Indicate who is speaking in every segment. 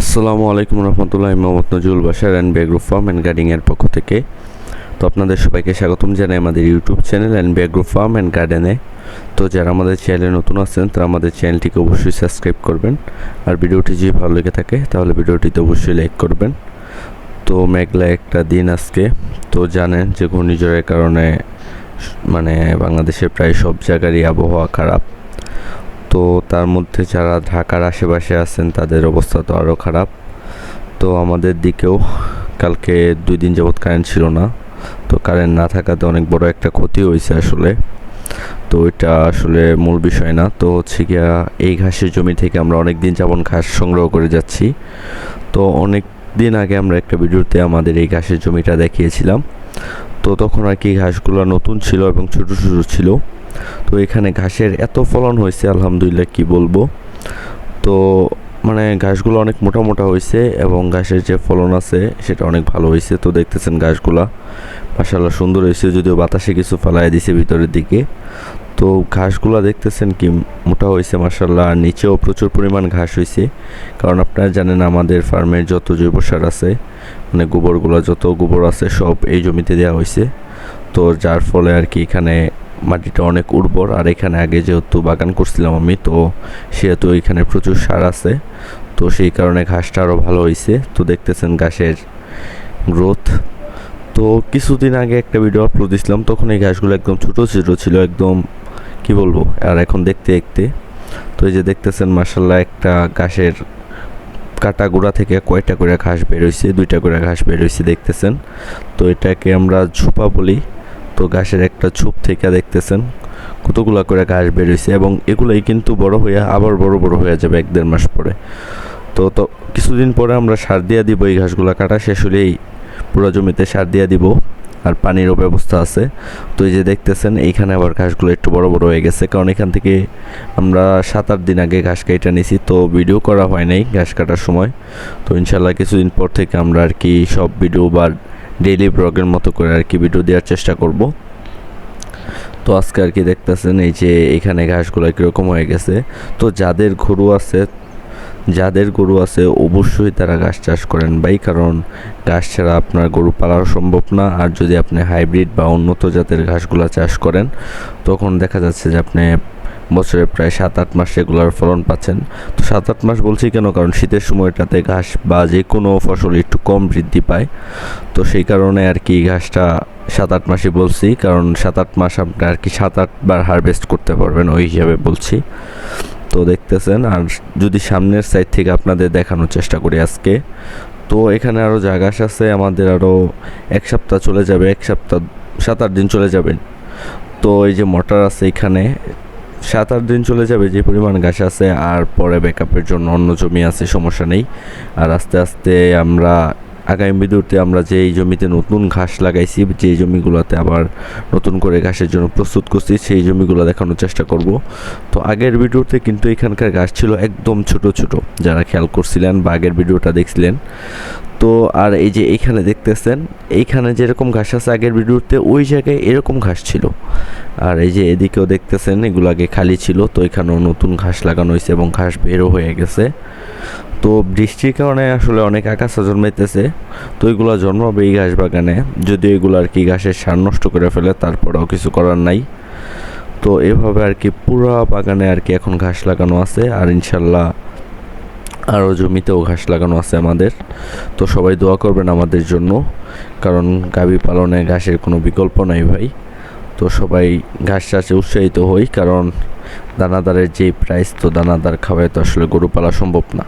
Speaker 1: আসসালামু আলাইকুম রহমতুল্লাহ মোহাম্মদ নজরুল বাসার অ্যান্ড ব্যাগ্রো ফার্ম অ্যান্ড গার্ডেনিংয়ের পক্ষ থেকে। তো আপনাদের সবাইকে স্বাগতম জানাই আমাদের ইউটিউব চ্যানেল অ্যান্ড ব্যাগ্রো ফার্ম অ্যান্ড গার্ডেনে তো যারা আমাদের চ্যানেলে নতুন আছেন, তারা আমাদের চ্যানেলটিকে অবশ্যই সাবস্ক্রাইব করবেন। আর ভিডিওটি যদি ভালো লেগে থাকে, তাহলে ভিডিওটিতে অবশ্যই লাইক করবেন। তো মেঘলা একটা দিন আজকে। তো জানেন যে ঘূর্ণিঝড়ের কারণে মানে বাংলাদেশের প্রায় সব জায়গারই আবহাওয়া খারাপ। তো তার মধ্যে যারা ঢাকার আশেপাশে আছেন, তাদের অবস্থা তো আরও খারাপ। তো আমাদের দিকেও কালকে দুই দিন যাবৎ কারেন্ট ছিল না। তো কারেন্ট না থাকাতে অনেক বড় একটা ক্ষতি হয়েছে আসলে। তো এটা আসলে মূল বিষয় না। তো হচ্ছে গিয়া এই ঘাসের জমি থেকে আমরা অনেক দিন যেমন ঘাস সংগ্রহ করে যাচ্ছি। তো অনেক দিন আগে আমরা একটা ভিডিওতে আমাদের এই ঘাসের জমিটা দেখিয়েছিলাম। তো তখন আর কি ঘাসগুলো নতুন ছিল এবং ছোট ছোট ছিল। তো এখানে ঘাসের এত ফলন হয়েছে, আলহামদুলিল্লাহ, কি বলব? তো মানে ঘাসগুলো অনেক মোটা মোটা হয়েছে এবং ঘাসের যে ফলন আছে, সেটা অনেক ভালো হয়েছে। তো দেখতেছেন ঘাসগুলা। মাসাল্লাহ সুন্দর হয়েছে, যদিও বাতাসে কিছু ফেলাই দিছে ভিতরের দিকে। তো ঘাসগুলো দেখতেছেন কি? মোটা হয়েছে মাসাল্লাহ আর নিচেও প্রচুর পরিমাণ ঘাস হয়েছে কারণ আপনারা জানেন আমাদের ফার্মের যত জৈব সার আছে মানে গোবরগুলো যত গোবর আছে সব এই জমিতে দেওয়া হয়েছে তো যার ফলে আর কি এখানে মাটিটা অনেক উর্বর। আর এখানে আগে যেহেতু বাগান করছিলাম আমি, তো সেহেতু এখানে প্রচুর সার আছে। তো সেই কারণে ঘাসটা আরও ভালো হয়েছে তো দেখতেছেন ঘাসের গ্রোথ। তো কিছুদিন আগে একটা ভিডিও আপলোড দিয়েছিলাম তখন এই ঘাসগুলো একদম ছোটো ছোটো ছিল, একদম কি বলব? আর এখন দেখতে দেখতে, তো এই যে দেখতেছেন মার্শাল্লাহ একটা ঘাসের কাটা গোড়া থেকে কয়টা করে ঘাস বের হয়েছে দুইটা করে ঘাস বের হয়েছে দেখতেছেন। তো এটাকে আমরা ঝোপা বলি। তো ঘাসের একটা ছোপ থেকে দেখতেছেন, কতগুলা করে ঘাস বের হয়েছে এবং এগুলোই কিন্তু বড় হয়ে আবার বড় বড় হয়ে যাবে এক দেড় মাস পরে। তো তো কিছুদিন পরে আমরা সার দিয়ে দিব, এই ঘাসগুলো কাটা শেষ হলেই পুরো জমিতে সার দিয়ে দিব। আর পানিরও ব্যবস্থা আছে। তো এই যে দেখতেছেন, এইখানে আবার ঘাসগুলো একটু বড় বড় হয়ে গেছে। কারণ এখান থেকে আমরা সাত, আট দিন আগে ঘাস কেটে নিছি, তো ভিডিও করা হয় নাই ঘাস কাটার সময়। তো ইনশাল্লাহ কিছুদিন পর থেকে আমরা আর কি সব ভিডিও বা ডেইলি ব্লগের মতো করে আর কি ভিডিও দেওয়ার চেষ্টা করব। তো আজকে আর কি দেখতেছেন, এই যে এখানে ঘাসগুলো কীরকম হয়ে গেছে। তো যাদের গরু আছে যাদের গরু আছে অবশ্যই তারা ঘাস চাষ করেন। ভাই, কারণ ঘাস ছাড়া আপনার গরু পালাও সম্ভব না। আর যদি আপনি হাইব্রিড বা উন্নত জাতের ঘাসগুলো চাষ করেন, তখন দেখা যাচ্ছে যে আপনি বছরে প্রায় সাত আট মাস এগুলোর ফলন পাচ্ছেন। তো সাত আট মাস বলছি কেন? কারণ শীতের সময়টাতে ঘাস বা যে কোনো ফসল একটু কম বৃদ্ধি পায়। তো সেই কারণে আর কি ঘাসটা সাত আট মাসই বলছি। কারণ সাত আট মাস আপনি আর কি সাত আটবার হারভেস্ট করতে পারবেন, ওই হিসাবে বলছি। তো দেখতেছেন, আর যদি সামনের সাইড থেকে আপনাদের দেখানোর চেষ্টা করি আজকে, তো এখানে আরও জায়গা আছে, আমাদের আরও এক সপ্তাহ চলে যাবে, এক সপ্তাহ, সাত আট দিন চলে যাবেন। তো এই যে মোটর আছে এখানে, সাত আট দিন চলে যাবে যে পরিমাণ ঘাস আছে, আর পরে ব্যাকআপের জন্য অন্য জমি আছে, সমস্যা নেই। আর আস্তে আস্তে আমরা আগামী ভিডিওতে আমরা যে এই জমিতে নতুন ঘাস লাগাইছি যে জমিগুলোতে আবার নতুন করে ঘাসের জন্য প্রস্তুত করছি, সেই জমিগুলো দেখানোর চেষ্টা করব। তো আগের ভিডিওতে কিন্তু এখানকার ঘাস ছিল একদম ছোট ছোট, যারা খেয়াল করছিলেন বা আগের ভিডিওটা দেখছিলেন। তো আর এই যে এইখানে দেখতেছেন, এইখানে যেরকম ঘাস আছে আগের ভিডিওতে ওই জায়গায় এরকম ঘাস ছিল। আর এই যে এদিকেও দেখতেছেন, এগুলো আগে খালি ছিল, তো এখানেও নতুন ঘাস লাগানো হয়েছে এবং ঘাস বেরো হয়ে গেছে। তো বৃষ্টির কারণে আসলে অনেক আকাশা জন্মাইতেছে। তো এগুলো জন্মাবে এই ঘাস বাগানে। যদি এগুলো আর কি ঘাসের সার নষ্ট করে ফেলে, তারপরেও কিছু করার নাই। তো এভাবে আর কি পুরো বাগানে আর কি এখন ঘাস লাগানো আছে। আর ইনশাল্লাহ আরও জমিতেও ঘাস লাগানো আছে আমাদের। তো সবাই দোয়া করবেন আমাদের জন্য। কারণ গাভী পালনে ঘাসের কোনো বিকল্প নাই ভাই। তো সবাই ঘাস চাষে উৎসাহিত হই, কারণ দানাদারের যে প্রাইস তো দানাদার খাওয়ায় তো আসলে গরু পালা সম্ভব না।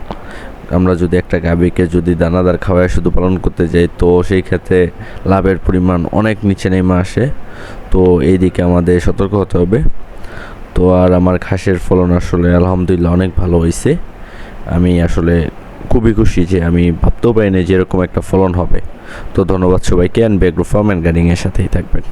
Speaker 1: আমরা যদি একটা গাভীকে যদি দানাদার খাওয়ায় শুধু পালন করতে যাই, তো সেই ক্ষেত্রে লাভের পরিমাণ অনেক নিচে নেমে আসে। তো এই দিকে আমাদের সতর্ক হতে হবে। তো আর আমার ঘাসের ফলন আসলে আলহামদুলিল্লাহ অনেক ভালো হয়েছে আমি আসলে খুবই খুশি যে আমি ভাবতেও পারিনি যে এরকম একটা ফলন হবে। তো ধন্যবাদ সবাইকে অ্যান্ড ব্যাগ্রো ফার্ম অ্যান্ড গার্ডিংয়ের সাথেই থাকবেন।